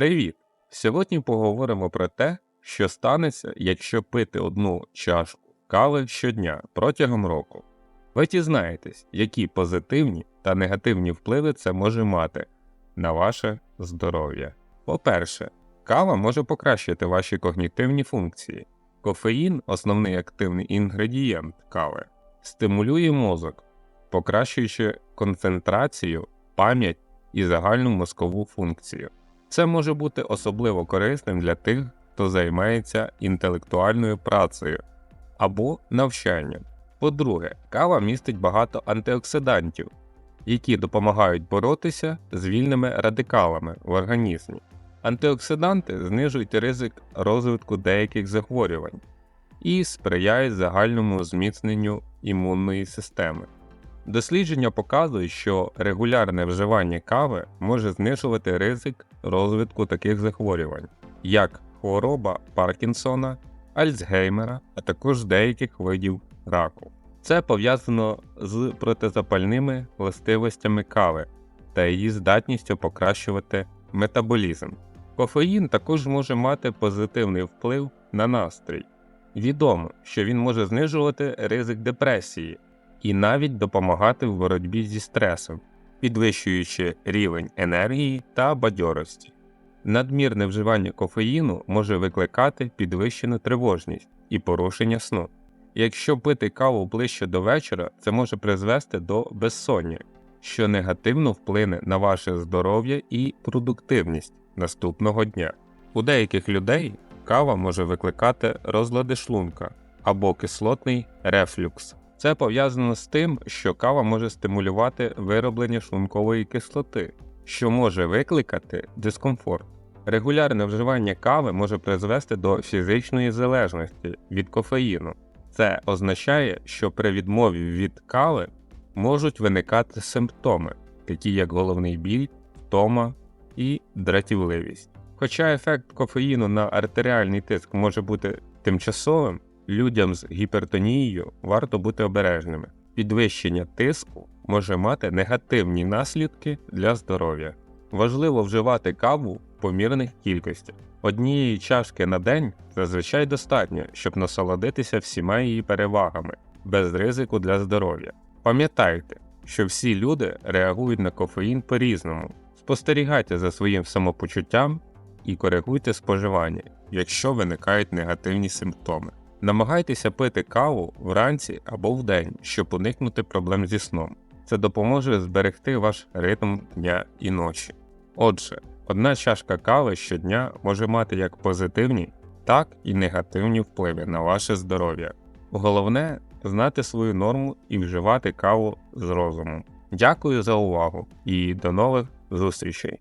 Привіт! Сьогодні поговоримо про те, що станеться, якщо пити одну чашку кави щодня протягом року. Ви дізнаєтесь, які позитивні та негативні впливи це може мати на ваше здоров'я. По-перше, кава може покращити ваші когнітивні функції. Кофеїн, основний активний інгредієнт кави, стимулює мозок, покращуючи концентрацію, пам'ять і загальну мозкову функцію. Це може бути особливо корисним для тих, хто займається інтелектуальною працею або навчанням. По-друге, кава містить багато антиоксидантів, які допомагають боротися з вільними радикалами в організмі. Антиоксиданти знижують ризик розвитку деяких захворювань і сприяють загальному зміцненню імунної системи. Дослідження показують, що регулярне вживання кави може знижувати ризик розвитку таких захворювань, як хвороба Паркінсона, Альцгеймера, а також деяких видів раку. Це пов'язано з протизапальними властивостями кави та її здатністю покращувати метаболізм. Кофеїн також може мати позитивний вплив на настрій. Відомо, що він може знижувати ризик депресії і навіть допомагати в боротьбі зі стресом, підвищуючи рівень енергії та бадьорості. Надмірне вживання кофеїну може викликати підвищену тривожність і порушення сну. Якщо пити каву ближче до вечора, це може призвести до безсоння, що негативно вплине на ваше здоров'я і продуктивність наступного дня. У деяких людей кава може викликати розлади шлунка або кислотний рефлюкс. Це пов'язано з тим, що кава може стимулювати вироблення шлункової кислоти, що може викликати дискомфорт. Регулярне вживання кави може призвести до фізичної залежності від кофеїну. Це означає, що при відмові від кави можуть виникати симптоми, такі як головний біль, втома і дратівливість. Хоча ефект кофеїну на артеріальний тиск може бути тимчасовим, людям з гіпертонією варто бути обережними. Підвищення тиску може мати негативні наслідки для здоров'я. Важливо вживати каву в помірних кількостях. Однієї чашки на день зазвичай достатньо, щоб насолодитися всіма її перевагами, без ризику для здоров'я. Пам'ятайте, що всі люди реагують на кофеїн по-різному. Спостерігайте за своїм самопочуттям і коригуйте споживання, якщо виникають негативні симптоми. Намагайтеся пити каву вранці або вдень, щоб уникнути проблем зі сном. Це допоможе зберегти ваш ритм дня і ночі. Отже, одна чашка кави щодня може мати як позитивні, так і негативні впливи на ваше здоров'я. Головне знати свою норму і вживати каву з розумом. Дякую за увагу і до нових зустрічей!